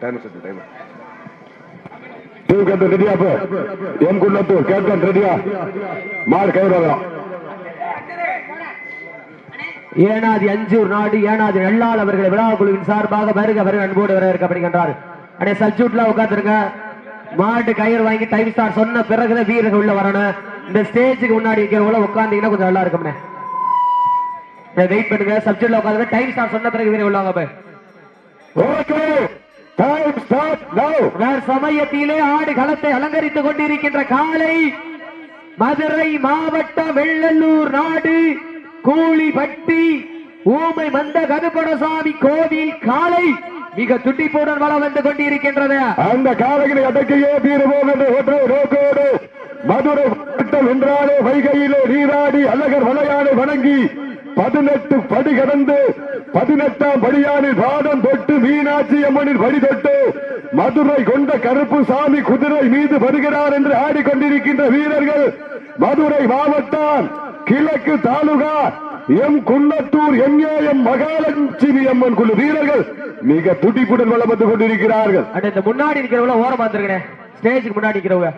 Time set time captain ரெடியா போ M Kulathur captain ரெடியா மாடு கைவிடலாம் ஏனாதி அஞ்சூர் நாடு ஏனாதி நல்லாள் அவர்கள் விழா குழுவின் சார்பாக வருக வருக அன்போடு வரவேற்கப்படுகின்றார் அடே சல்ஜூட்ல உட்காந்துருங்க மாட்டு கயிறு வாங்கி டைம் ஸ்டார் சொன்ன பிறகுதான் வீரர்கள் உள்ள வரணும். இந்த ஸ்டேஜுக்கு முன்னாடி இருக்கிறவங்கள உட்காந்தீங்கன்னா கொஞ்சம் நல்லா இருக்கும்னே வெயிட் பண்ணுங்க. சப்ஜெக்ட்ல உட்காந்துங்க டைம் ஸ்டார் சொன்ன பிறகு வீரர்கள் உள்ள வாங்க போய். ஓகே டைம் ஸ்டார்ட் நவ வேறு சமயத்திலே ஆடு களத்தை அலங்கரித்துக் கொண்டிருக்கின்ற காலை மதுரை மாவட்டம் வெள்ளலூர் நாடு கூலிப்பட்டி ஊமை மந்த கருப்பணசாமி கோவில் காலை மிக துடிப்புடன் வளம் வந்து கொண்டிருக்கின்றது. அந்த காலைகளை அடக்கியே தீருவோம் என்று ஒற்றை நோக்கோடு மதுரை மாவட்டம் என்றாலே வைகையிலே நீராடி அழகர் வளையானை வணங்கி பதினெட்டு படி கடந்து பதினெட்டாம் படியானில் பாதம் தொட்டு மீனாட்சி அம்மனின் படி தொட்டு மதுரை கொண்ட கருப்பு சாமி குதிரை மீது வருகிறார் என்று ஆடிக்கொண்டிருக்கின்ற வீரர்கள் மதுரை மாவட்டம் கிழக்கு taluka M Kunnathur M A M Mahalakshmi Amman குழு வீரர்கள் மிக துடிப்புடன் வளம் வந்து கொண்டிருக்கிறார்கள். முன்னாடி இருக்கிறவங்கள ஓரம் பார்த்துருக்கேன் ஸ்டேஜுக்கு முன்னாடி இருக்கிறவங்க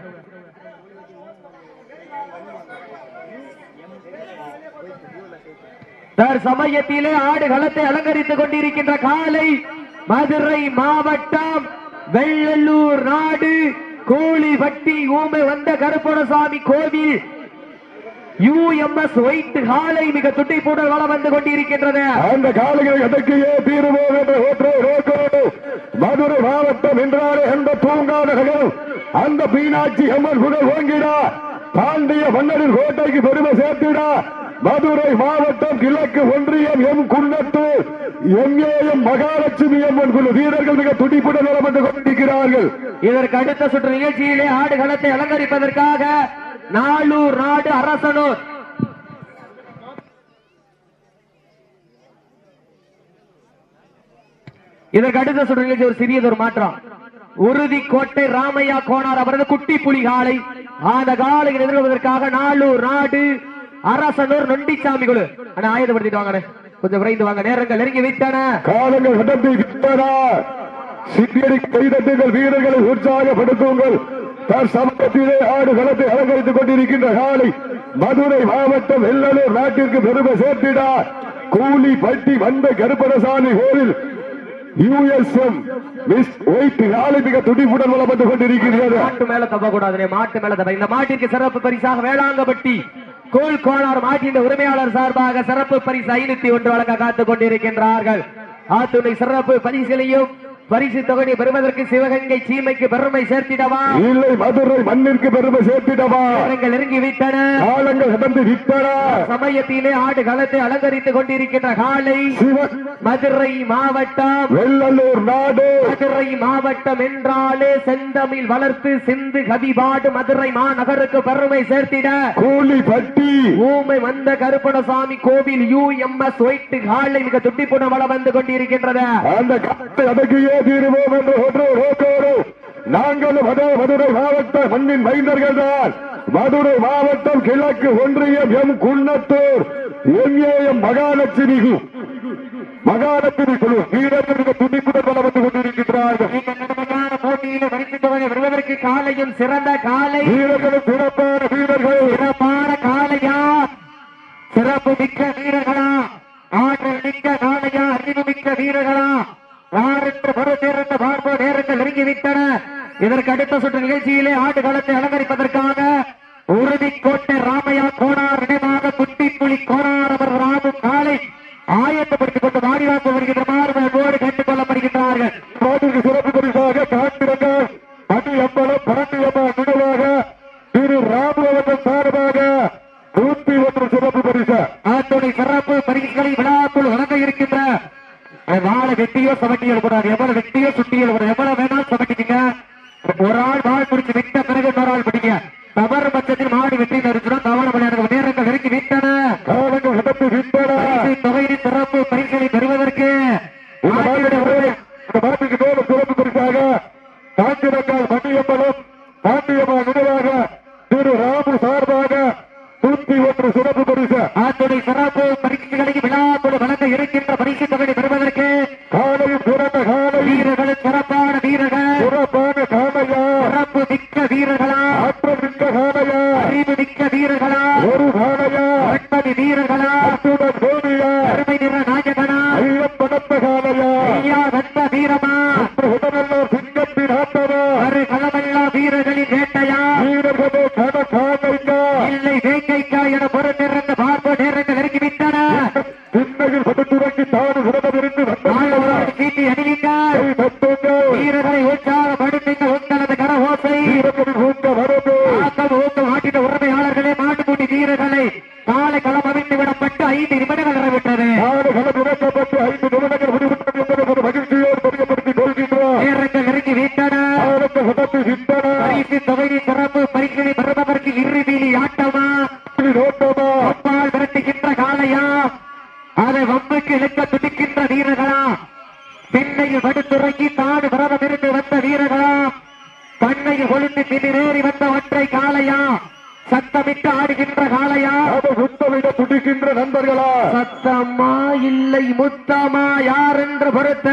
தற்சமயத்திலே ஆடுகளத்தை அலங்கரித்துக் கொண்டிருக்கின்ற காலை மதுரை மாவட்டம் வெள்ளலூர் நாடு. கோழிப்பட்டி ஊமை வந்த கருப்பணசாமி கோவில். யுஎம்எஸ் ஒயிட் காலை மிக துட்டிப்புடன் வளம் வந்து கொண்டிருக்கின்றது. அந்த காலைகளை அடக்கியே தீருவோம் என்ற மதுரை மாவட்டம் என்றாலே அந்த தூங்காத நகரம் அந்த மீனாட்சி அம்மன் புகழ் ஓங்கினார் பாண்டிய மன்னரின் கோட்டைக்கு பெருமை சேர்த்தினார் மதுரை மாவட்டம் கிழக்கு ஒன்றியம் M Kunnathur. M A M Mahalakshmi Amman குழு வீரர்கள் மிக துடிப்புடன் நலம் வந்து கொண்டிருக்கிறார்கள். இதற்கு அடுத்த சுற்று நிகழ்ச்சியிலே ஆடுகளத்தை அலங்கரிப்பதற்காக நாளூர் நாடு அரசனூர். இதற்கு அடுத்த சுற்று நிகழ்ச்சி ஒரு சிறியதொரு மாற்றம். உறுதி கோட்டை ராமையா கோனார் அவரது குட்டி புலிகாலை அந்த காலையில் எதிர்கொள்வதற்காக நாளூர் நாடு அரசனூர் நொண்டிச்சாமி குழு. ஆனா ஆயுதப்படுத்திட்டு வாங்க கொஞ்சம் விரைந்து வாங்க. நேரங்கள் நெருங்கி விட்டன. காலங்கள் நடத்தி விட்டன. சித்தியடி கைதட்டுங்கள் வீரர்களை உற்சாகப்படுத்துங்கள். தன் சமூகத்திலே ஆடு களத்தை அலங்கரித்துக் கொண்டிருக்கின்ற காலை மதுரை மாவட்டம் வெள்ளலூர் நாட்டிற்கு பெருமை சேர்த்தினார் கூலி பட்டி வந்த கருப்பணசாமி கோவில் யுஎஸ்எம் மிஸ் ஒயிட் காலை மிக துடிப்புடன் வந்து கொண்டிருக்கிறது. மாட்டு மேல தப்ப கூடாது மாட்டு மேல தப்ப. இந்த மாட்டிற்கு சிறப்பு பரிசாக வேளாங்கப்பட்டி கோல் கோனார் மாட்டின் உரிமையாளர் சார்பாக சிறப்பு பரிசு ஐநூத்தி ஒன்று வழங்க காத்துக் கொண்டிருக்கின்றார்கள். ஆத்துணை சிறப்பு பரிசிலையும் பரிசு தொகையை பெறுவதற்கு சிவகங்கை சீமைக்கு பெருமை சேர்த்திடவா? இல்லை மதுரை மண்ணிற்கு பெருமை சேர்த்திடவா? நேரங்கள் நெருங்கி விட்டன காலங்கள் விட்டன. சமயத்திலே ஆடு களத்தை அலங்கரித்துக் கொண்டிருக்கின்ற காலை மதுரை மாவட்டம். வெள்ளலூர் நாடு. மதுரை மாவட்டம் என்றாலே செந்தமிழ் வளர்த்து சிந்து கவிபாடு மதுரை மாநகருக்கு பெருமை சேர்த்திட. கூலி பட்டி ஊமை வந்த கருப்பணசாமி கோவில் யூ எம் எஸ் ஒயிட் காலை மிக துட்டிப்புண வளம் வந்து கொண்டிருக்கின்றது. அந்த அடக்கியே தீருவோம் என்று ஒன்று நோக்கோடு நாங்கள் மதுரை மதுரை மாவட்ட மண்ணின் மைந்தர்கள் தான். மதுரை மாவட்டம் கிழக்கு ஒன்றியம் M Kunnathur. M A M Mahalakshmi Mahalakshmi குழு. வீரர்களுக்கு துணிப்புடன் வளம் வந்து கொண்டிருக்கிறார்கள் போட்டியில காலையும் சிறந்த காலை. வீரர்களும் சிறப்பான வீரர்கள். சிறப்பான காலையா? சிறப்பு மிக்க வீரர்களா? ஆற்றல் மிக்க காலையா? அறிவு மிக்க வீரர்களா? யாருக்கு பார்ப்போ நேரங்கள் நெருங்கிவிட்டன. இதற்கு அடுத்த சுற்று நிகழ்ச்சியிலே ஆட்டு களத்தை அலங்கரிப்பதற்காக உறுதி கோட்டை ராமையா கோனார் நினைவாக குட்டிப்புலி கோனார் அவர் ராமு காலை ஆயத்தப்படுத்திக் கொண்டு மாடிவாக்கு வருகின்ற மாறுபோடு கேட்டுக் கொள்ளப்படுகின்றார்கள் நாட்டிற்கு சிறப்பு பரிசாக காத்திருந்தார் அணி அம்பலம் பரண்டி அம்மா நினைவாக திரு ராமவர்கள் சார்பாக நூத்தி ஒன்று சிறப்பு பரிசு ஆத்துணை சிறப்பு பரிசுகளை விழாக்குள் வழங்க இருக்கின்ற வாழ வெட்டியோ கூடாது எவ்வளவு வெட்டியோ சுட்டியோ கூடாது எவ்வளவு வேணாலும் சமட்டிக்கீங்க ஒரு ஆள் வாழ் முடிச்சு விட்ட பிறகு இன்னொரு ஆள் பிடிங்க. தவறு பட்சத்தில் மாடு வெற்றி நிறுத்தினா தவறு விளையாடுற நேரங்கள் நெருங்கி விட்டன. தொகையின் சிறப்பு பரிசுகளை பெறுவதற்கு இந்த மேலும் சிறப்பு பரிசாக காஞ்சிரக்கால் மணியம்பலம் பாண்டியம்மா நினைவாக திரு ராமு சார்பாக நூத்தி ஒன்று சிறப்பு பரிசு. ஆத்துணை சிறப்பு பரிசுகளை விழாக்குள் வழங்க இருக்கின்ற பரிசு தொகையை பெறுவதற்கு காலையும் சிறந்த காலை வீரர்கள் சிறப்பான வீரர்கள் காலையா ஐயா வந்த வீரமா உடனெல்லாம் சிங்கத்தின் ஆட்டமா ஒரு களமல்லா வீரர்களின் வேட்டையா வீரர்களே கன காலைங்க இல்லை வேங்கைக்கா என பொறுத்திருந்த பார்ப்போ நேரங்கள் நெருங்கி விட்டன பின்னகில் படுத்துறங்கி தானு உடனிருந்து வந்த ஆண்டவரோடு சீட்டி அணிவிங்கள் கை தட்டுங்க வீரர்களை உற்சாகப்படுத்துங்க உங்களது கர ஓசை வீரர்கள் ஊக்க வரது ஆக்கம் ஊக்கம் ஆட்டின உரிமையாளர்களே மாட்டுக்குட்டி வீரர்களை காலை களம் அமைத்து விடப்பட்டு ஐந்து நிமிடங்கள் நிறைவிட்டது நாடு களம் இறக்கப்பட்டு ஐந்து நிமிடங்கள் முடிவுற்றது என்பதை ஒரு மகிழ்ச்சியோடு தெரியப்படுத்திக் கொள்கின்றோம் நேரங்கள் நெருங்கி விட்டன சித்தன பரிசு தொகையை சிறப்பு பரிசுகளை பெறுவதற்கு இறுதியில் ஆட்டமா? நோட்டமா அப்பால் விரட்டுகின்ற காளையா? அதை வம்புக்கு இழுக்க துடிக்கின்ற வீரர்களா? பின்னையில் படுத்துறங்கி தாடு விரதமிருந்து வந்த வீரர்களா? கண்ணையில் கொழுந்து பின்னிரேறி வந்த ஒற்றை காளையா? சத்தமிட்டு ஆடுகின்ற காளையா? அதை சுத்தமிட துடிக்கின்ற நண்பர்களா? சத்தமா இல்லை முத்தமா? யார் என்று பொறுத்திருந்து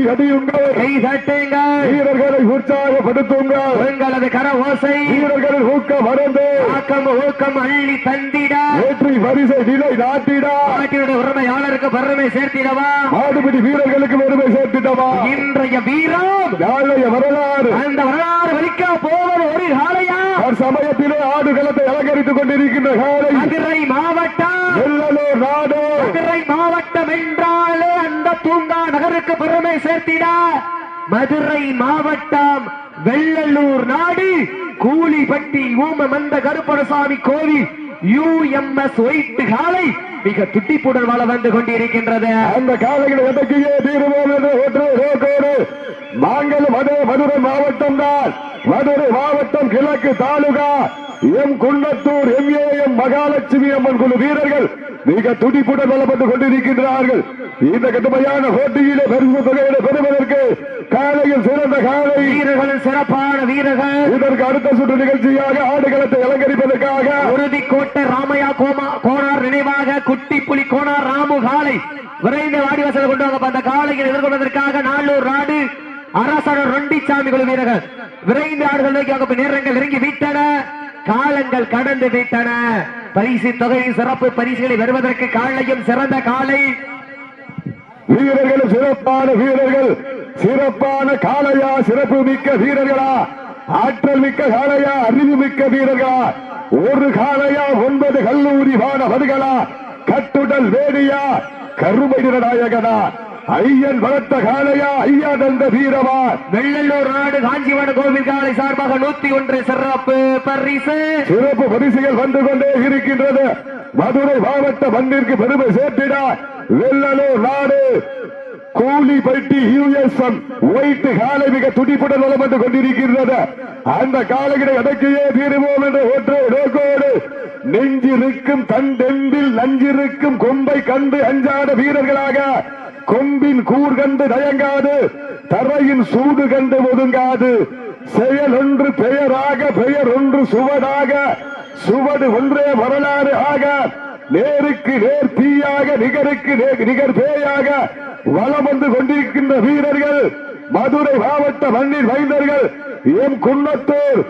சீட்டி அடியுங்கள். கை தட்டுங்கள் வீரர்களை உற்சாகப்படுத்துங்கள். உங்களது கர ஓசை. வீரர்களின் ஊக்க மறந்து ஆக்கம் ஊக்கம் அள்ளி தந்திட. வெற்றி பரிசை நிலை நாட்டிடா. நாட்டினுடைய உரிமையாளருக்கு பெருமை சேர்த்திடவா? மாடுபிடி வீரர்களுக்கு பெருமை சேர்த்திட்டவா இன்றைய வீரம். நாளைய வரலாறு. அந்த வரலாறு வலிக்க போவது ஒரு காளையா? சமயத்திலே ஆடுகளத்தை அலங்கரித்துக் கொண்டிருக்கின்ற காலை மதுரை மாவட்டம். நாடு. மதுரை மாவட்டம் என்றாலே பூங்கா தூங்கா நகருக்கு பெருமை சேர்த்திட மதுரை மாவட்டம் வெள்ளலூர் நாடு. கூலிப்பட்டி ஊமமந்த கருப்பரசாமி கோவில் யுஎம்எஸ் ஒயிட் காலை மிக துட்டிப்புடன் வாழ வந்து கொண்டிருக்கின்றது. அந்த காலையில் எதற்கையே தீருவோம் என்று ஒற்றை ரோக்கோடு. மதுரை மாவட்டம் தான். மதுரை மாவட்டம் கிழக்கு taluka M Kunnathur M A M Mahalakshmi Amman குழு வீரர்கள் மிக துடிப்புடன் வளப்பட்டுக் கொண்டிருக்கின்றார்கள். இந்த கடுமையான போட்டியிலே பரிசு தொகையில பெறுவதற்கு காலையில் சிறந்த காலை. வீரர்கள் சிறப்பான வீரர்கள். இதற்கு அடுத்த சுற்று நிகழ்ச்சியாக ஆடுகளத்தை அலங்கரிப்பதற்காக உறுதிக்கோட்டை ராமையா கோமா கோனார் நினைவாக குட்டி புலி கோனார் ராமு காலை விரைந்து வாடி வசல் கொண்டு வாங்க அந்த காலையில் எதிர்கொள்வதற்காக நாளூர் நாடு அரசர் ரொண்டிச்சாமி குழு வீரர்கள். விரைந்து ஆடுகள் நோக்கி நேரங்கள் இறங்கி விட்டன. காலங்கள் கடந்து விட்டன. பரிசு தொகையின் சிறப்பு பரிசுகளை வருவதற்கு காலையும் சிறந்த காலை. வீரர்கள் சிறப்பான வீரர்கள் சிறப்பான காலையா சிறப்பு மிக்க வீரர்களா? ஆற்றல் மிக்க காலையா அறிவு மிக்க வீரர்களா? ஒரு காலையா ஒன்பது கல்லூரி மாணவர்களா? கட்டுடல் வேடியா? கருமை நாயகனா ஐயன் வளர்த்த காளையா ஐயா தந்த வீரமா? வெள்ளலூர் நாடு காஞ்சிவன கோவில் காலை சார்பாக நூத்தி ஒன்று சிறப்பு பரிசு. சிறப்பு பரிசுகள் வந்து கொண்டே இருக்கின்றது. மதுரை மாவட்ட மண்ணிற்கு பெருமை சேர்த்திட வெள்ளலூர் நாடு. கூலிப்பட்டி யூஎஸ்எம் ஒயிட் காலை மிக துடிப்புடன் வளப்பட்டு கொண்டிருக்கின்றது. அந்த காலைகளை அடக்கியே தீருவோம் என்ற ஒற்றை நோக்கோடு நெஞ்சிருக்கும் தண்டெந்தில் நஞ்சிருக்கும் கொம்பை கண்டு அஞ்சாத வீரர்களாக கொம்பின் கூர் கண்டு தயங்காது தரையின் சூடு கண்டு ஒதுங்காது. செயல் ஒன்று பெயராக பெயர் ஒன்று சுவடாக சுவடு ஒன்றே வரலாறு ஆக நேருக்கு நேர் தீயாக நிகருக்கு நிகர் பேயாக வலம் வந்து கொண்டிருக்கின்ற வீரர்கள் மதுரை மாவட்ட மண்ணின் வைந்தர்கள் M Kunnathur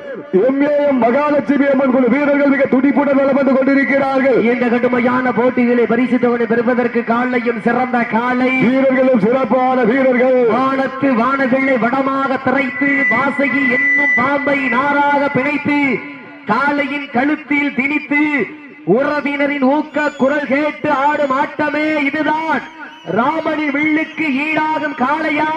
M A M Mahalakshmi Amman குழு வீரர்கள் மிக துடிப்புடன் வலம் வந்து கொண்டிருக்கிறார்கள். இந்த கடுமையான போட்டிகளை பரிசு தொகை பெறுவதற்கு காலையும் சிறந்த காலை. வீரர்களும் சிறப்பான வீரர்கள். வானத்து வானவில்லை வடமாக திரைத்து வாசகி என்னும் பாம்பை நாராக பிணைத்து காலையின் கழுத்தில் திணித்து உறவினரின் ஊக்க குரல் கேட்டு ஆடும் ஆட்டமே இதுதான். ராமனின் வில்லுக்கு ஈடாகும் காளையா?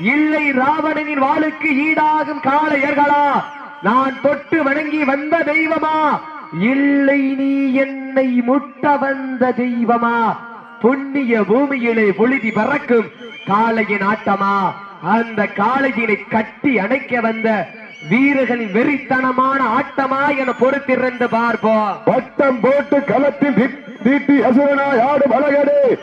இல்லை ராவணனின் வாளுக்கு ஈடாகும் காளையர்களா நான் தொட்டு வணங்கி வந்த தெய்வமா? இல்லை நீ என்னை முட்ட வந்த தெய்வமா? புண்ணிய பூமியிலே பொழுதி பறக்கும் காளையின் ஆட்டமா? அந்த காளையினை கட்டி அணைக்க வந்த வீரர்களின் வெறித்தனமான ஆட்டமா என பொறுத்திருந்து பார்ப்போம். வட்டம் போட்டு களத்தில் தீட்டி அசுரனாய் ஆடும் அழகடே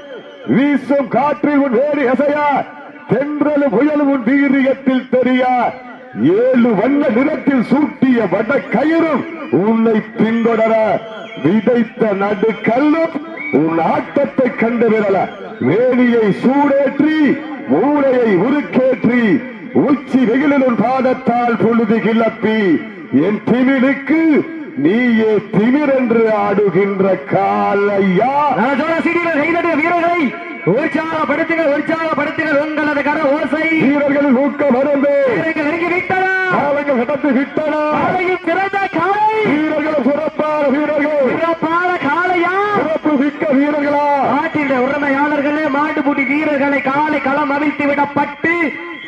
வீசும் காற்றில் உன் வேறு அசையா. தென்றல் புயலும் உன் வீரியத்தில் தெரியா ஏழு வண்ண நிறத்தில் சூட்டிய வட கயிறும் உன்னை பின்தொடர விதைத்த நடுக்கல்லும் உன் ஆட்டத்தை கண்டு விரல. வேலியை சூடேற்றி மூளையை உருக்கேற்றி உச்சி வெயிலில் உன் பாதத்தால் பொழுது கிளப்பி என் திமிருக்கு நீயே திமிரென்று ஆடுகின்ற காலையா. நலஜோர சீடியில் வீரர்களை உற்சாகப்படுத்துங்கள் உற்சாகப்படுத்துங்கள் உங்களது கர ஓசை. வீரர்களின் ஊக்கம் வீரர்கள் நெருங்கி விட்டன கடந்து விட்டன சிறந்த காலை. வீரர்கள் சிறப்பான வீரர்கள். சிறப்பான காலையா சிறப்பு மிக்க வீரர்களா? நாட்டின் உரிமையாளர்களே மாட்டுப்பூட்டி வீரர்களை காலை களம் அவிழ்த்து விடப்பட்டு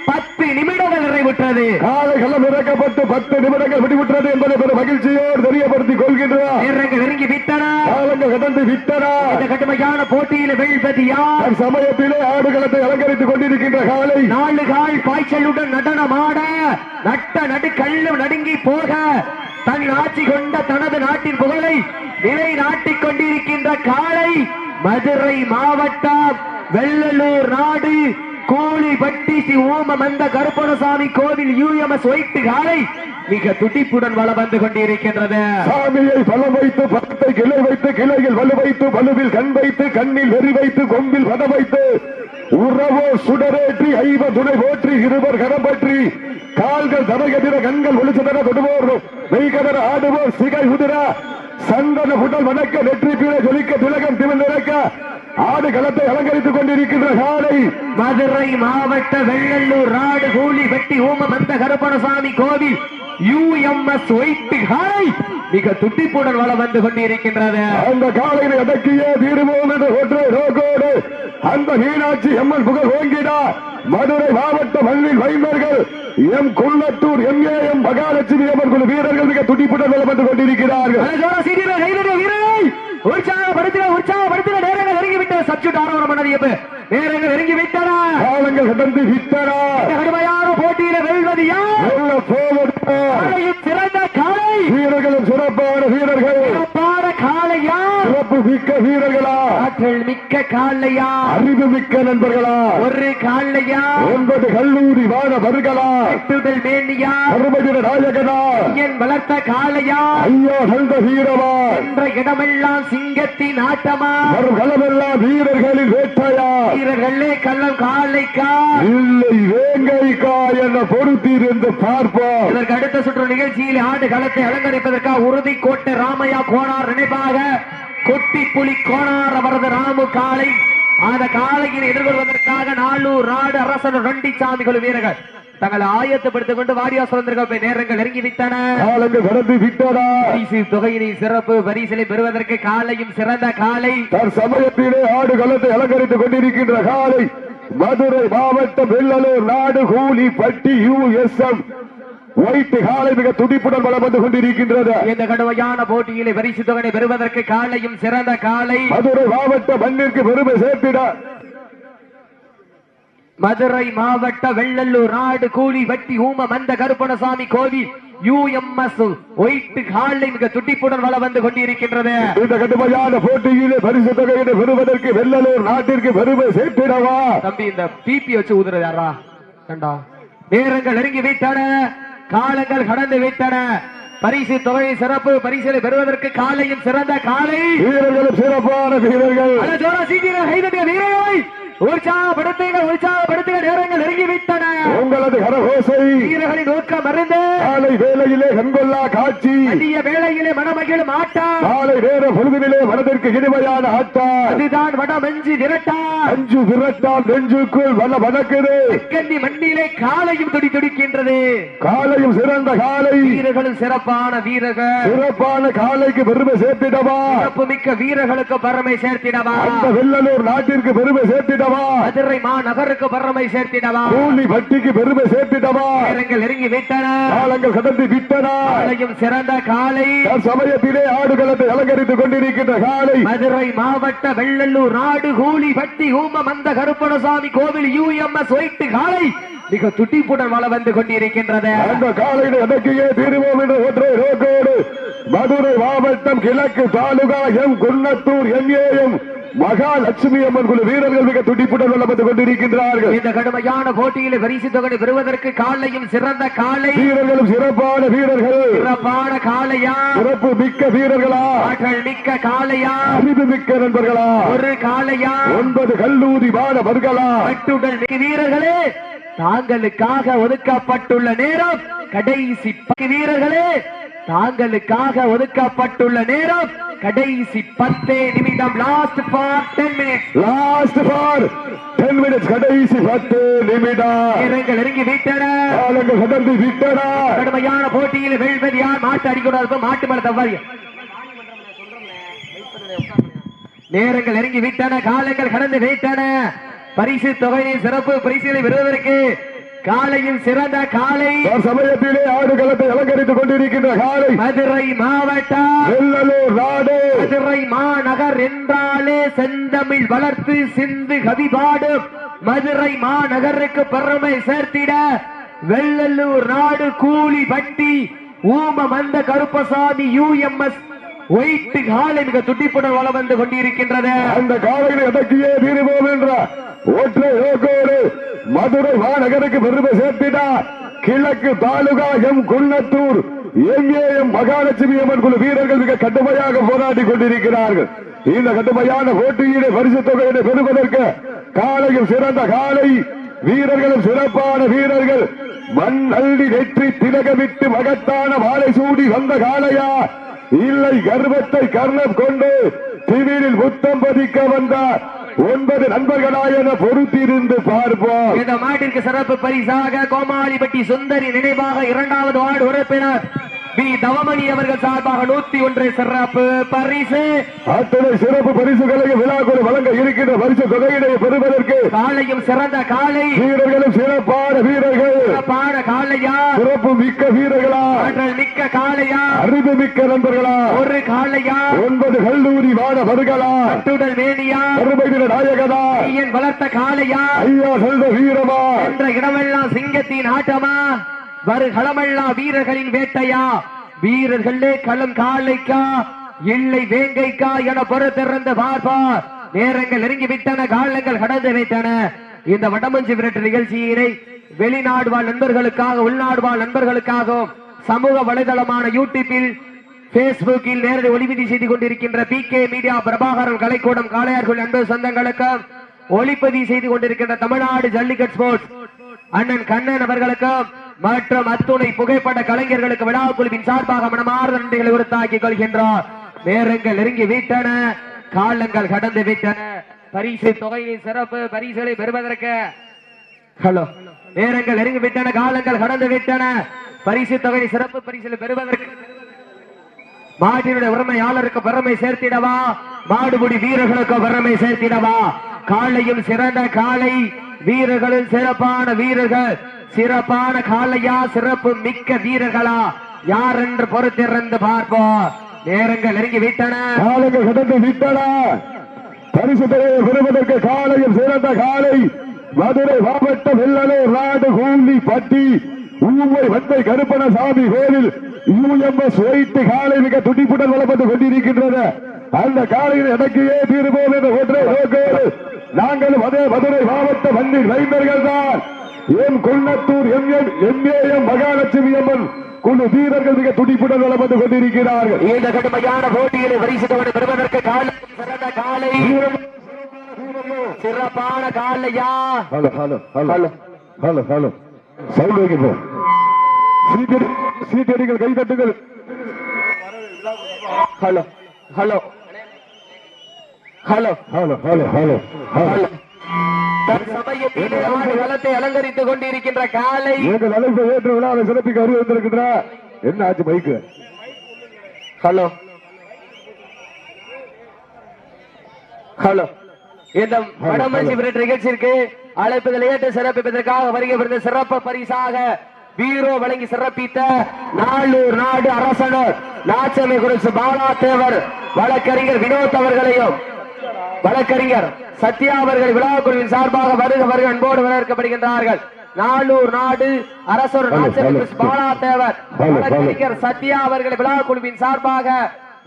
பத்து நிமிடங்கள் நிறைவுற்றது. காலை களம் இறக்கப்பட்டு பத்து நிமிடங்கள் விடுவிட்டது என்பதை பெரும் மகிழ்ச்சியோடு தெரியப்படுத்திக் கொள்கின்றார் நெருங்கி விட்டன? காலங்கள் கடந்து விட்டன? இந்த கடுமையான போட்டியில் வெல்வது யார்? சமயத்திலே ஆடுகளத்தை அலங்கரித்துக் கொண்டிருக்கின்ற காலை. நாலு கால் பாய்ச்சலுடன் நடனமாட நட்ட நடு கல்லும் நடுங்கி போக தன் ஆட்சி கொண்ட தனது நாட்டின் புகழை நிலை நாட்டிக் கொண்டிருக்கின்ற காளை மதுரை மாவட்டம் வெள்ளலூர் நாடு கோழிப்பட்டி ஸ்ரீ ஓமமந்த கருப்பணசாமி கோவில் யூஎம்எஸ் ஒயிட்டு காலை மிக துடிப்புடன் வள வந்து கொண்டிருக்கின்றது. சாமியை பலம் வைத்து பத்தை கிளை வைத்து கிளையில் வலு வைத்து வலுவில் கண் வைத்து கண்ணில் வெறி வைத்து கொம்பில் வத வைத்து உறவோ சுடரேற்றி ஐவ துணை போற்றி இருவர் கரம் பற்றி கால்கள் தரையதிர கண்கள் ஒளிச்சதர தொடுவோர் மெய்கதர ஆடுவோர் சிகை உதிர சந்தன புடல் வணக்க நெற்றி பீழ ஜொலிக்க திலகம் திமிழ் நிறக்க ஆடு களத்தை அலங்கரித்துக் கொண்டிருக்கின்ற காலை மதுரை மாவட்ட வெள்ளல்லூர் ராடு கூலி வெட்டி ஓமமந்த கருப்பணசாமி கோவில் யூஎம்எஸ் ஒயிட்டு காலை மிக துட்டிப்புடன் வளம் வந்து கொண்டிருக்கின்றது. அந்த காலையை அடக்கிய தீர்வோம் என்ற ஒற்றை நோக்கோடு அந்த மீனாட்சி எம்மன் புகழ் ஓங்கிடா மதுரை மாவட்ட மண்ணில் வைந்தர்கள் M Kullathur M A M Mahalakshmi Amman குழு வீரர்கள் மிக துடிப்புடன் வளம் வந்து கொண்டிருக்கிறார்கள். உற்சாகப்படுத்தின உற்சாகப்படுத்தின சப்ஜெக்ட் ஆரோரம் பண்ணது நேரங்கள் நெருங்கி விட்டன காலங்கள் கடந்து விட்டனா கடுமையான போட்டியில வெல்வது யார் வெல்ல போவது காலையும் சிறந்த காலை வீரர்களும் சிறப்பான வீரர்கள் சிறப்பான காளையா சிறப்பு மிக்க வீரர்களா ஆற்றல் மிக்க காளையா அறிவு மிக்க நண்பர்களா ஒரு காளையா ஒன்பது கல்லூரி மாணவர்களா எட்டுதல் மேனியா? கருமதிர நாயகனா? என் வளர்த்த காளையா ஐயா நல்ல வீரமா? என்ற இடமெல்லாம் சிங்கத்தின் ஆட்டமா? வரும் களமெல்லாம் வீரர்களின் வேட்டையா? வீரர்களே கள்ளம் காளைக்கா இல்லை வேங்கைக்கா என பொறுத்திருந்து பார்ப்போம். இதற்கு அடுத்த சுற்று நிகழ்ச்சியில் ஆடு களத்தை அலங்கரிப்பதற்காக உறுதி கோட்டை ராமையா கோனார் நினைவாக கொட்டி புலி கோனார் அவரது ராமு காளை. அந்த காளையை எதிர்கொள்வதற்காக நாளூர் நாடு அரசன் ரெண்டிச்சாமி குழு வீரர்கள். தங்களை ஆயத்தப்படுத்திக் கொண்டு வாரியா சுதந்திர நேரங்கள் நெருங்கி விட்டன. பரிசு தொகையினை சிறப்பு பரிசிலை பெறுவதற்கு காலையும் சிறந்த காலை சமயத்திலே ஆடு களத்தை அலங்கரித்துக் கொண்டிருக்கின்ற காலை மதுரை மாவட்டம் வெள்ளலூர் நாடு கூலி பட்டி யூஎஸ்எம் ஒயிட் காலை மிக துடிப்புடன் வளம் வந்து கொண்டிருக்கின்றது. இந்த கடுமையான போட்டியிலே பரிசு தொகையை பெறுவதற்கு காலையும் சிறந்த காலை. மதுரை மாவட்ட மண்ணிற்கு பெருமை சேர்த்திட. மதுரை மாவட்ட வெள்ளல்லூர் நாடு கூலி வட்டி ஊம மந்த கருப்பணசாமி கோவில் யூஎம்எஸ் ஒயிட் காலை மிக துடிப்புடன் வந்து கொண்டிருக்கின்றது. இந்த கடுமையான போட்டியிலே பரிசு தொகையினை பெறுவதற்கு வெள்ளலூர் நாட்டிற்கு பெருமை சேர்த்திடவா? தம்பி இந்த பிபி வச்சு ஊதுறது யாரா கண்டா? நேரங்கள் நெருங்கி விட்டன. காலங்கள் கடந்து விட்டன. பரிசு தொகை சிறப்பு பரிசிலை பெறுவதற்கு காலையும் சிறந்த காலை. வீரர்களும் சிறப்பான வீரர்கள். உற்சாகப்படுத்துங்க உற்சாகப்படுத்துங்க நேரங்கள் நெருங்கி விட்டன உங்களது கரகோசை வீரர்களின் நோக்கம் அறிந்து காலை வேளையிலே கண்கொள்ளா காட்சி. அதிக வேளையிலே மனமகிழும் ஆட்டம் காலை நேர பொழுதினிலே மனதிற்கு இனிமையான ஆட்டம் அதுதான் வடமஞ்சி விரட்டா. அஞ்சு விரட்டால் நெஞ்சுக்குள் வல்ல வணக்குது. கன்னி மண்ணிலே காலையும் துடி துடிக்கின்றது. காலையும் சிறந்த காலை. வீரர்களும் சிறப்பான வீரர்கள். சிறப்பான காலைக்கு பெருமை சேர்த்திடவா? சிறப்பு மிக்க வீரர்களுக்கு பரமை சேர்த்திடவா? அந்த வெள்ளலூர் நாட்டிற்கு பெருமை சேர்த்திடவா? மதுரை மாநகருக்கு பரமை சேர்த்திடவா? கூலி வட்டிக்கு பெருமை சேர்த்திடவா? நேரங்கள் நெருங்கி விட்டன. காலங்கள் கடந்து விட்டனா. காலையும் சிறந்த காலை. சமயத்திலே ஆடுகளத்தை அலங்கரித்துக் கொண்டிருக்கின்ற காலை. மதுரை மாவட்ட வெள்ளல்லூர் நாடு கூலி பட்டி ஊம மந்த கருப்பணசாமி கோவில் யூஎம்எஸ் ஒயிட்டு காலை. மிக துட்டிப்புடன் வள வந்து கொண்டிருக்கின்றது. அந்த காலையில அடக்கியே தீருவோம் என்ற ஒற்றை நோக்கோடு மதுரை மாவட்டம் கிழக்கு taluka M Kunnathur M A M Mahalakshmi Amman குழு வீரர்கள் மிக துடிப்புடன் வல்லப்பட்டுக் கொண்டிருக்கின்றார்கள். இந்த கடுமையான போட்டியில் பரிசு தொகை பெறுவதற்கு காலையும் சிறந்த காலை. வீரர்களும் சிறப்பான வீரர்கள். சிறப்பான காளையா சிறப்பு மிக்க வீரர்களா? ஆற்றல் மிக்க காளையா அறிவு மிக்க நண்பர்களா? ஒரு காளையா ஒன்பது கல்லூரி மாணவர்களா? வீரர்களே! தாங்களுக்காக ஒதுக்கப்பட்டுள்ள நேரம் கடைசி பத்து வீரர்களே தாங்களுக்காக ஒதுக்கப்பட்டுள்ள நேரம் கடைசி பத்தே நிமிடம். Last for ten minutes last for ten minutes கடைசி பத்து நிமிடம். வீரர்கள் நெருங்கி விட்டன. கடந்து விட்டனா. கடுமையான போட்டியில் வெல்வது யார்? மாட்டு அடிக்கூடாது மாட்டு மேல தவறு. நேரங்கள் நெருங்கி விட்டன. காலங்கள் கடந்து விட்டன. பரிசு தொகையின் சிறப்பு பரிசுகளை பெறுவதற்கு காலையில் சிறந்த காலை சமயத்திலே ஆடுகளத்தை அலங்கரித்துக் கொண்டிருக்கின்ற காலை மதுரை மாவட்டம் வெள்ளலூர் நாடு. மதுரை மாநகர் என்றாலே செந்தமிழ் வளர்த்து சிந்து கவிபாடும் மதுரை மாநகருக்கு பெருமை சேர்த்திட வெள்ளலூர் நாடு கூலி பட்டி. ஊம மந்த கருப்பசாமி யூஎம்எஸ் ஒயிட் காலை மிக துட்டிப்புடன் வளம் வந்து கொண்டிருக்கின்றது. அந்த காலையில் அடக்கியே தீருவோம் என்ற ஒற்றை நோக்கோடு மதுரை மாநகருக்கு பெருமை சேர்த்திட்டார். கிழக்கு தாலுகா எம் குன்னத்தூர் எம்ஏஎம் மகாலட்சுமி அம்மன் குழு வீரர்கள் மிக கடுமையாக போராடி கொண்டிருக்கிறார்கள். இந்த கடுமையான போட்டியிலே பரிசு தொகையினை பெறுவதற்கு காலையும் சிறந்த காலை வீரர்களும் சிறப்பான வீரர்கள். மண் அள்ளி வெற்றி திலகமிட்டு மகத்தான வாழை சூடி வந்த காலையா இல்லை கர்வத்தை கர்ணம் கொண்டு திவிலில் முத்தம் பதிக்க வந்த ஒன்பது நண்பர்களாய் என பொறுத்திருந்து பார்ப்போம். இந்த மாட்டிற்கு சிறப்பு பரிசாக கோமாளிப்பட்டி சுந்தரி நினைவாக இரண்டாவது வார்டு உறுப்பினர் பி. தவமணி அவர்கள் சார்பாக நூத்தி ஒன்று சிறப்பு பரிசு. அத்தனை சிறப்பு பரிசுகளையும் விழாக்குழு வழங்க இருக்கின்ற பரிசு தொகையினை பெறுவதற்கு காலையும் சிறந்த காலை. வீரர்களும் சிறப்பான வீரர்கள். சிறப்பான காலையா? சிறப்பு மிக்க வீரர்களா? ஆற்றல் மிக்க காளையா அறிவு மிக்க நண்பர்களா? ஒரு காளையா ஒன்பது கல்லூரி மாணவர்களா கட்டுடல் வேணியா கருமையின நாயகனா? ஐயன் வளர்த்த காளையா ஐயா செல்வ வீரமா? என்ற இடமெல்லாம் சிங்கத்தின் ஆட்டமா? வருகளமல்லா வீரர்களின் வேட்டையா? வீரர்களே களம் காலைக்கா இல்லை வேங்கைக்கா என பொறுத்திருந்த பார்ப்பார் நேரங்கள் நெருங்கி விட்டன காலங்கள் கடந்து வைத்தன இந்த வடமஞ்சு விரட்டு நிகழ்ச்சியினை வெளிநாடு வாழ் நண்பர்களுக்காக உள்நாடு வாழ் நண்பர்களுக்காகவும் சமூக வலைதளமான யூடியூபில் பேஸ்புக்கில் நேரடி ஒளிவீதி செய்து கொண்டிருக்கின்ற பி கே மீடியா பிரபாகரன் கலைக்கூடம் காளையார்கள் நண்பர் சொந்தங்களுக்கு ஒளிப்பதிவு செய்து கொண்டிருக்கின்ற தமிழ்நாடு ஜல்லிக்கட் ஸ்போர்ட்ஸ். அண்ணன் கண்ணன் அவர்களுக்கும் மற்றும் அத்துணை புகைப்பட கலைஞர்களுக்கு விழா குழுவின் சார்பாக மனமார்ந்த நன்றிகளை உறுத்தாக்கிக் கொள்கின்றோம். நேரங்கள் நெருங்கி விட்டன. காலங்கள் கடந்து விட்டன. பரிசு தொகையை சிறப்பு பரிசுகளை பெறுவதற்கு. ஹலோ. நேரங்கள் நெருங்கி விட்டன. காலங்கள் கடந்து விட்டன. பரிசு தொகை சிறப்பு பரிசுகளை பெறுவதற்கு. மாட்டினுடைய உரிமையாளருக்கு பெருமை சேர்த்திடவா? மாடுபுடி வீரர்களுக்கு பெருமை சேர்த்திடவா? காலையும் சிறந்த காலை வீரர்களில் சிறப்பான வீரர்கள் சிறப்பான காலையா சிறப்பு மிக்க வீரர்களா யார் என்று பொறுத்திருந்து பார்ப்போம். நேரங்கள் நெருங்கி விட்டன. காலங்கள் கடந்து விட்டன. பரிசு தலையை பெறுவதற்கு காலையில் சிறந்த காலை. மதுரை மாவட்டம் வெள்ளலூர் நாடு கூலி பட்டி ஊமை வந்தை கருப்பணசாமி கோவில் யூஎம்எஸ் வைத்து காலை மிக துடிப்புடன் வளப்பட்டு கொண்டிருக்கின்றன. அந்த காலையில் எனக்கு தீர்வோம் என்ற ஒற்றை நோக்கோடு நாங்களும் அதே மதுரை மாவட்ட மண்ணின் வைந்தர்கள் தான் M Kunnathur M M MAM Mahalakshmi Amman குழு வீரர்கள் மிக துடிப்புடன் வளப்பட்டு கொண்டிருக்கிறார்கள். இந்த கடுமையான போட்டியிலே பரிசு தொகை பெறுவதற்கு காலை சிறந்த காலை. சிறப்பான காலையா? Hello hello hello. Hello. Hello sound சீட்டடி சீட்டடிகள் கைதட்டுங்கள் hello hello. Hello hello hello hello hello. தற்சமயத்திலே ஆடு களத்தை அலங்கரித்துக் கொண்டிருக்கின்ற காலை எங்கள் அழைப்பை ஏற்று விழாவை சிறப்பிக்க அறிவு வந்திருக்கின்ற? என்ன ஆச்சு மைக்கு ஹலோ. ஹலோ. இந்த வடமஞ்சி விரட்டு நிகழ்ச்சிக்கு அழைப்புகள் ஏற்று சிறப்பிப்பதற்காக வருகின்ற சிறப்பு பரிசாக வீரோ வழங்கி சிறப்பித்த நாளூர் நாடு அரசனர் நாச்சமை குறிச்சு பாலா தேவர் வழக்கறிஞர் வினோத் அவர்களையும் வழக்கறிஞர் சத்யா அவர்கள் விழா குழுவின் சார்பாக வருக வருக அன்போடு வரவேற்கப்படுகின்றார்கள். நாளூர் நாடு அரசர் பாலா தேவர். வழக்கறிஞர் சத்யா அவர்கள் விழா குழுவின் சார்பாக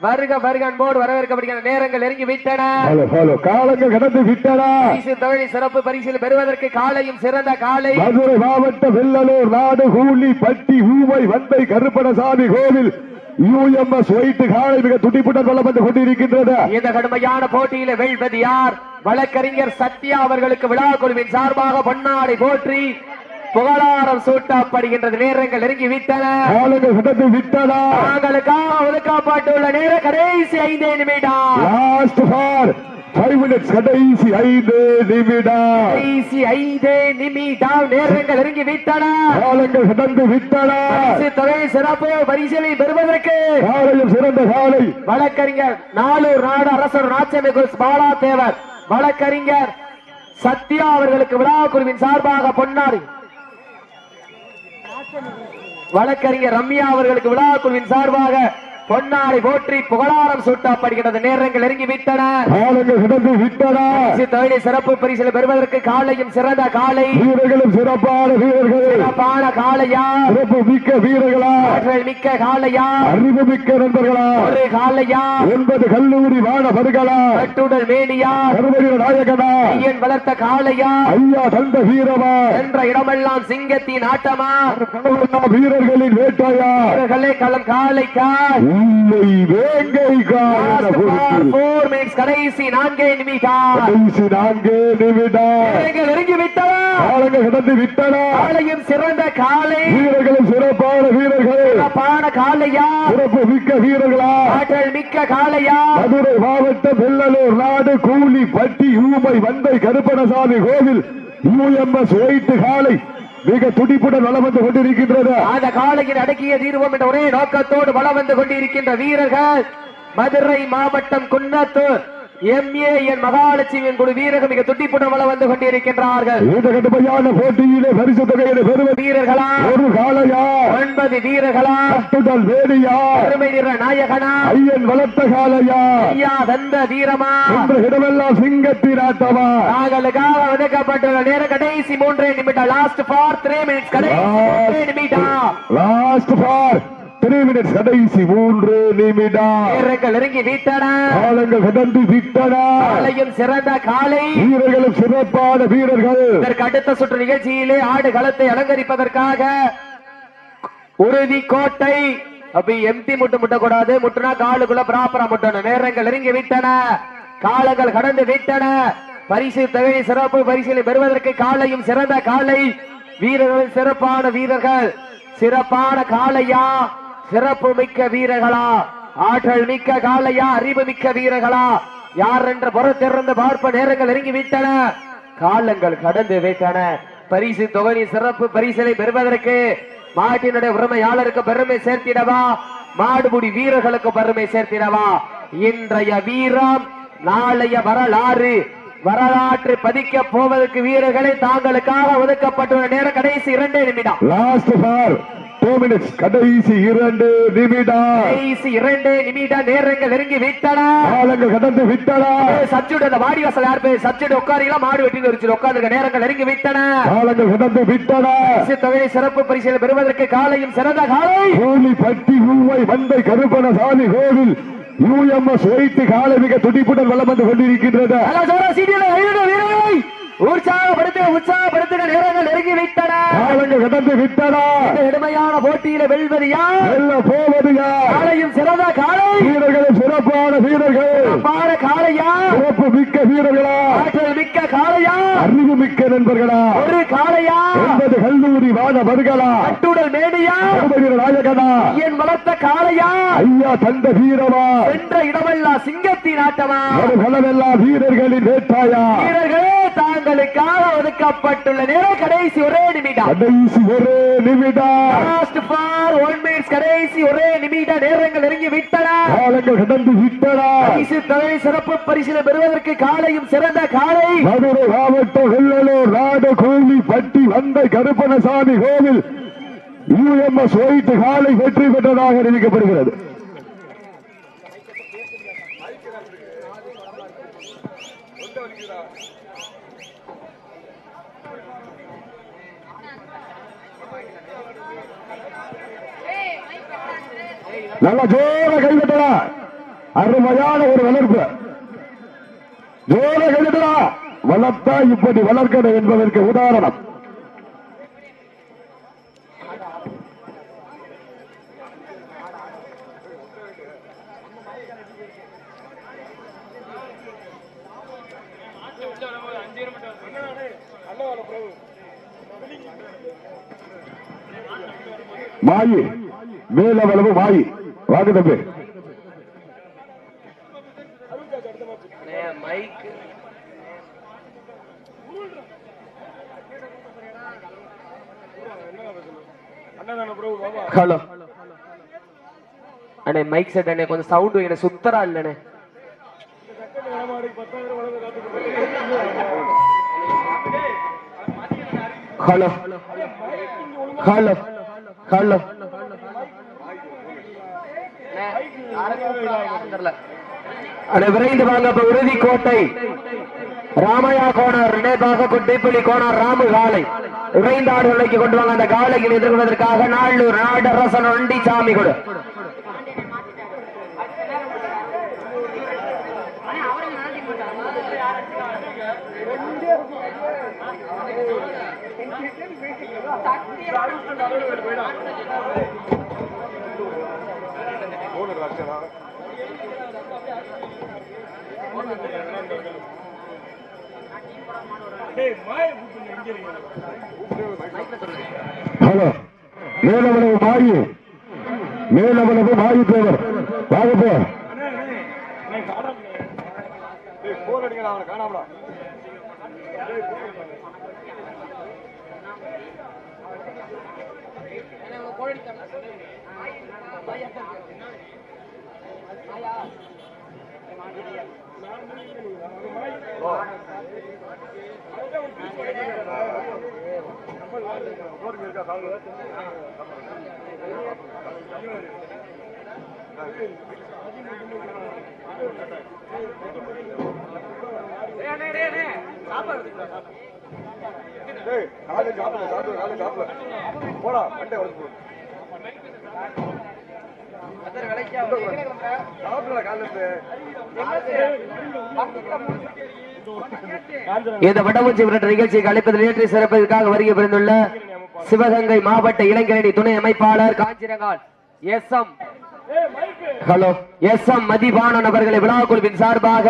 வருக வருக அன்போடு வரவேற்கப்படுகிற நேரங்கள் நெருங்கி விட்டன காலங்கள் கடந்து விட்டனா. தொழில் சிறப்பு பரிசில் பெறுவதற்கு காலையும் சிறந்த காலை. மதுரை மாவட்ட வெள்ளலூர் நாடு கூலி பட்டி ஊமை வந்தை கருப்பணசாமி கோவில் யூஎம்எஸ் ஒயிட் காலை மிக துடிப்புடன் வளப்பட்டு கொண்டிருக்கின்றது. இந்த கடுமையான போட்டியில வெல்வது யார்? வழக்கறிஞர் சத்யா அவர்களுக்கு விழா குழுவின் சார்பாக பொன்னாடை போற்றி புகழாரம் சூட்டப்படுகின்றது. நேரங்கள் நெருங்கி விட்டன விட்டனா. தாங்களுக்காக ஒதுக்கப்பட்டுள்ள நேரம் கடைசி ஐந்தே நிமிடம். ஃபைவ் மினிட்ஸ் கடைசி ஐந்து நிமிடம். கடைசி ஐந்தே நிமிடம் நேரங்கள் நெருங்கி விட்டன. காலங்கள் கடந்து விட்டனா. தொகை சிறப்பு பரிசீலனை பெறுவதற்கு. காலையும் சிறந்த காலை. வழக்கறிஞர் நாளூர் நாடு அரசர் நாச்சமிகு பாலா தேவர் வழக்கறிஞர் சத்யா அவர்களுக்கு விழா குழுவின் சார்பாக பொன்னாடி வழக்கறிஞர் ரம்யா அவர்களுக்கு விழா குழுவின் சார்பாக பொன்னாடை போற்றி புகழாரம் சூட்டப்படுகிறது. நேரங்கள் நெருங்கி விட்டன. தொழிலை சிறப்பு பரிசில் பெறுவதற்கு காலையும் சிறந்த காலை. வீரர்களும் சிறப்பான வீரர்கள். சிறப்பான காளையா. சிறப்பு மிக்க வீரர்களா. மிக்க காளையா. அறிவு மிக்க நண்பர்களா. ஒரு காளையா. ஒன்பது கல்லூரி மாணவர்களா. கட்டுடல் மேனியா. கருவகிர நாயகனா. ஐயன் வளர்த்த காளையா. ஐயா தந்த வீரமா. என்ற இடமெல்லாம் சிங்கத்தின் ஆட்டமா. வீரர்களின் வேட்டையா. களம் காளைக்கா. இல்லை மினிட்ஸ் கடைசி நான்கே நிமிடம் கடைசி நான்கு நிமிடம் நெருங்கி விட்டன. காலங்கள் கடந்து விட்டன. காளையும் சிறந்த காளை. வீரர்களும் சிறப்பான வீரர்கள். சிறப்பான காளையா. சிறப்பு மிக்க வீரர்களா. ஆற்றல் மிக்க காளையா. மதுரை மாவட்டம் வெள்ளலூர் நாடு கூலி பட்டி ஊமை வந்தை கருப்பணசாமி கோவில் யூஎம்எஸ் ஒயிட்டு காலை மிக துடிப்புடன் வளம் வந்து கொண்டிருக்கின்றது. அந்த காலையில் அடக்கிய தீர்வோம் என்ற ஒரே நோக்கத்தோடு வளம் வந்து கொண்டிருக்கின்ற வீரர்கள் மதுரை மாவட்டம் குன்னத்தூர். எம்ஏ என் மகாலட்சுமியின் குழு வீரர்கள் மிக துட்டிப்புடன் வளம் வந்து கொண்டிருக்கின்றார்கள். இந்த கடுமையான போட்டியிலே பரிசு தொகையிலே பெறுவது வீரர்களா? ஒரு காலையா ஒன்பது வீரர்களா? கட்டுடல் வேடியா அருமை நிற நாயகனா? ஐயன் வளர்த்த காலையா ஐயா தந்த வீரமா? என்ற இடமெல்லாம் சிங்கத்தின் ஆட்டமா நாங்களுக்காக ஒதுக்கப்பட்டுள்ள நேரம் கடைசி மூன்றே நிமிடம் லாஸ்ட் ஃபார் த்ரீ மினிட்ஸ் கடைசி மூன்றே நிமிடம். லாஸ்ட் ஃபார் த்ரீ மினிட்ஸ் கடைசி மூன்று நிமிடம். வீரர்கள் நெருங்கி வீட்டன காலங்கள் கடந்து விட்டன காலையும் சிறந்த காலை. வீரர்களும் சிறப்பான வீரர்கள். இதற்கு அடுத்த சுற்று நிகழ்ச்சியிலே ஆடு களத்தை அலங்கரிப்பதற்காக உறுதி கோட்டை. அப்படி எம்டி முட்டு முட்டக்கூடாது. முட்டுனா காலுக்குள்ள ப்ராப்பரா முட்டணும். நேரங்கள் நெருங்கி விட்டன காலங்கள் கடந்து விட்டன பரிசு தொகை சிறப்பு பரிசிலை பெறுவதற்கு காலையும் சிறந்த காலை. வீரர்கள் சிறப்பான வீரர்கள். சிறப்பான காளையா சிறப்பு மிக்க வீரர்களா ஆற்றல் மிக்க காலையா அறிவு மிக்க வீரர்களா யார் என்ற புறத்திலிருந்து பார்ப்ப நேரங்கள் நெருங்கி விட்டன காலங்கள் கடந்து விட்டன. பரிசு தொகை சிறப்பு பரிசலை பெறுவதற்கு மாட்டினுடைய உரிமையாளருக்கு பெருமை சேர்த்திடவா? மாடுபுடி வீரர்களுக்கு பெருமை சேர்த்திடவா? இன்றைய வீரம் நாளைய வரலாறு வரலாற்று பதிக்க போவதற்கு வீரர்களை தாங்களுக்காக ஒதுக்கப்பட்டுள்ள நேரம் கடைசி இரண்டே நிமிடம். லாஸ்ட் டூ மினிட்ஸ் கடைசி இரண்டு நிமிடம். கடைசி இரண்டு நிமிட நேரங்கள் நெருங்கி விட்டன. காலங்கள் கடந்து விட்டன. சப்ஜூட் அந்த வாடி வாசல் யார் பேர் சப்ஜூட் உட்காரீங்களா? மாடு வெட்டி வச்சு உட்கார்ந்து நேரங்கள் நெருங்கி விட்டன. காலங்கள் கடந்து விட்டன. பரிசு தொகை சிறப்பு பரிசில் பெறுவதற்கு காலையும் சிறந்த காலை. கூலி பட்டி ஊவை வந்தை கருப்பண சாமி கோவில் யூஎம்எஸ் ஒயிட்டு காலை மிக துடிப்புடன் வளம் வந்து கொண்டிருக்கின்றது. உற்சாகப்படுத்த உற்சாகப்படுத்துகிற நேரங்கள் நெருங்கி விட்டன கடந்து விட்டன. இடுமையான போட்டியில வெல்வது யார்? வெல்ல போவது யார்? காலையும் சிறந்த காலை. வீரர்களும் சிறப்பான வீரர்கள். பார காளையா சிறப்பு மிக்க வீரர்களா? ஆற்றல் மிக்க காளையா அறிவு மிக்க நண்பர்களா? ஒரு காளையா ஒன்பது கல்லூரி மாணவர்களா கட்டுடல் மேடியா கருமகிர நாயகனா? என் வளர்த்த காளையா ஐயா தந்த வீரமா சென்ற இடமெல்லாம் சிங்கத்தின் ஆட்டமா? ஒரு பலமெல்லாம் வீரர்களின் வேட்டாயா? வீரர்களே தாங்களுக்காக ஒதுக்கப்பட்டுள்ள நேரம் கடைசி ஒரே நிமிடம். கடைசி ஒரு நிமிடம். லாஸ்ட் ஃபார் ஒன் மினிட்ஸ் கடைசி ஒரே நிமிட நேரங்கள் நெருங்கி விட்டன. காலங்கள் கடந்து விட்டன. பரிசு தொகை சிறப்பு பரிசில பெறுவதற்கு காலையும் சிறந்த காலை. மதுரை மாவட்டம் வெள்ளலூர் நாடு கோவில் பட்டி வந்தை கருப்பணசாமி கோவில் யூஎம்எஸ் ஒயிட் காலை வெற்றி பெற்றதாக அறிவிக்கப்படுகிறது நல்ல ஜோர கைவிட்டா அருமையான ஒரு வளர்ப்பு. ஜோர கைவிட்டா வளர்த்தா இப்படி வளர்க்கணும் என்பதற்கு உதாரணம். மாயி மேலவளவு வாயு வாங்க தம்பி. ஹலோ. அண்ணே மைக் செட் அண்ணே கொஞ்சம் சவுண்ட் வைங்க சுத்தரா இல்லண்ணே ஹலோ. ஹலோ. ஹலோ. விரைந்து வாங்க உறுதி கோட்டை. ராமையா கோணர் நினைப்பாக குட்டிப்புலி கோணர் ராமு காலை. விரைந்து ஆடுகளுக்கு கொண்டு வாங்க அந்த காலையில் எதிர்கொள்வதற்காக நாளூர் நாடரசன் ஒண்டி சாமி கொடு. ஹலோ. மேலவளவு மாயி மேலவளவு மாயி தேவர். வாங்க போ. காலையில் சாப்பிடல சாப்பிடல காலையில் சாப்பிடல போடா மண்டே உடச்சு போடு இந்த வடமூச்சி விரட்ட நிகழ்ச்சிக்கு அழைப்பதில் ஏற்றி சிறப்பதற்காக வருகை புரிந்துள்ள சிவகங்கை மாவட்ட இளைஞரணி துணை அமைப்பாளர் Kanjirangal S M. Hello S M Mathivanan அவர்களை விழா குழுவின் சார்பாக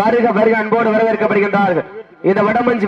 வருக வருக அன்போடு வரவேற்கப்படுகின்றார்கள். இந்த வடமஞ்சி